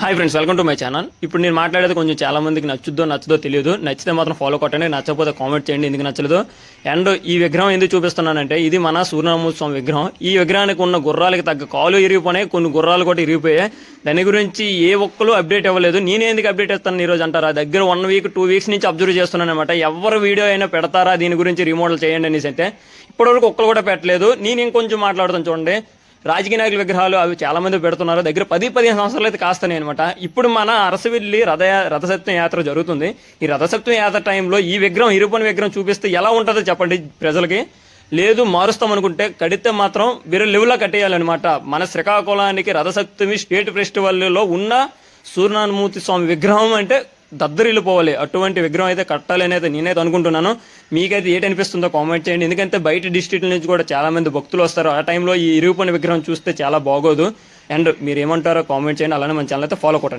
Hi friends welcome to my channel ఇప్పుడు నేను మాట్లాడేది కొంచెం చాలా మందికి నచ్చుద్దో నచ్చదో తెలియదు. నచ్చితే మాత్రం ఫాలో కొట్టండి నచ్చకపోతే కామెంట్ చేయండి ఎందుకు నచ్చలేదు? అండ్ ఈ విగ్రహం ఎందుకు చూపిస్తున్నానంటే ఇది మన సూర్యనామూర్తి స్వామి విగ్రహం. ఈ విగ్రహానికి ఉన్న గుర్రాలకి తగ్గ కాలు ఇరిగిపోయినాయి కొన్ని గుర్రాలు కూడా ఇరిగిపోయాయి. దాని గురించి ఏ ఒక్కరు అప్డేట్ ఇవ్వలేదు. నేను ఎందుకు అప్డేట్ ఇస్తాను ఈ రోజు అంటారా? దగ్గర వన్ వీక్ టూ వీక్స్ నుంచి అబ్జర్వ్ చేస్తున్నాను అనమాట ఎవరు వీడియో అయినా పెడతారా? దీని గురించి రీమోడల్ చేయండి అనేసి అయితే ఇప్పటివరకు ఒక్కరు కూడా పెట్టలేదు. నేను ఇంకొంచెం మాట్లాడుతాను చూడండి. రాజకీయ నాయకుల విగ్రహాలు అవి చాలా మంది పెడుతున్నారు. దగ్గర పది పదిహేను సంవత్సరాలు అయితే కాస్తాయి అనమాట ఇప్పుడు మన అరసవిల్లి రథ రథసప్తం యాత్ర జరుగుతుంది. ఈ రథసప్తం యాత్ర టైంలో ఈ విగ్రహం ఇరుపని విగ్రహం చూపిస్తే ఎలా ఉంటుందో చెప్పండి ప్రజలకి. లేదు మారుస్తాం అనుకుంటే కడితే మాత్రం వేరే లెవెల్లో కట్టేయాలన్నమాట. మన శ్రీకాకుళానికి రథసప్తమి స్టేట్ ఫెస్టివల్లో ఉన్న సూర్యనారాయణమూర్తి స్వామి విగ్రహం అంటే దద్దరిల్లిపోవాలి. అటువంటి విగ్రహం అయితే కట్టాలి అనేది నేనైతే అనుకుంటున్నాను. మీకైతే ఏంటి అనిపిస్తుందో కామెంట్ చేయండి. ఎందుకంటే బయట డిస్ట్రిక్ట్ నుంచి కూడా చాలా మంది భక్తులు వస్తారు. ఆ టైంలో ఈ ఇరుగుపని విగ్రహం చూస్తే చాలా బాగోదు. అండ్ మీరు ఏమంటారో కామెంట్ చేయండి. అలానే మన ఛానల్ అయితే ఫాలో కొట్టండి.